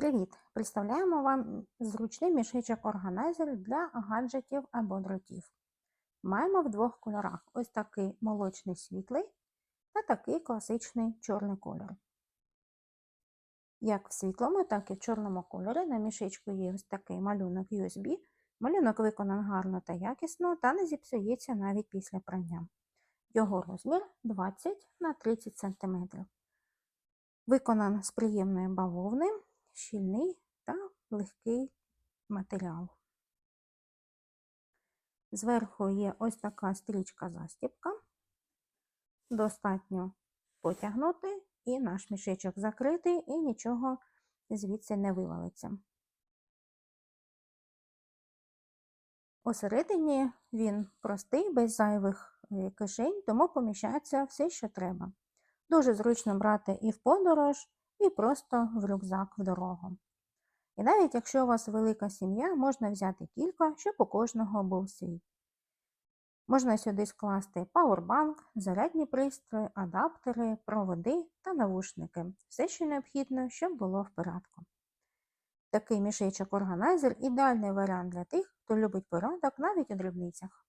Привіт! Представляємо вам зручний мішечок органайзер для гаджетів або дротів. Маємо в двох кольорах: ось такий молочний світлий та такий класичний чорний кольор. Як в світлому, так і в чорному кольорі на мішечку є ось такий малюнок USB. Малюнок виконаний гарно та якісно та не зіпсується навіть після прання. Його розмір 20 на 30 см. Виконан з приємної бавовни щільний та легкий матеріал. Зверху є ось така стрічка-застібка. Достатньо потягнути, і наш мішечок закритий, і нічого звідси не вивалиться. Усередині він простий, без зайвих кишень, тому поміщається все, що треба. Дуже зручно брати і в подорож, і просто в рюкзак в дорогу. І навіть якщо у вас велика сім'я, можна взяти кілька, щоб у кожного був свій. Можна сюди скласти пауербанк, зарядні пристрої, адаптери, проводи та навушники. Все, що необхідно, щоб було в порядку. Такий мішечок органайзер ідеальний варіант для тих, хто любить порядок навіть у дрібницях.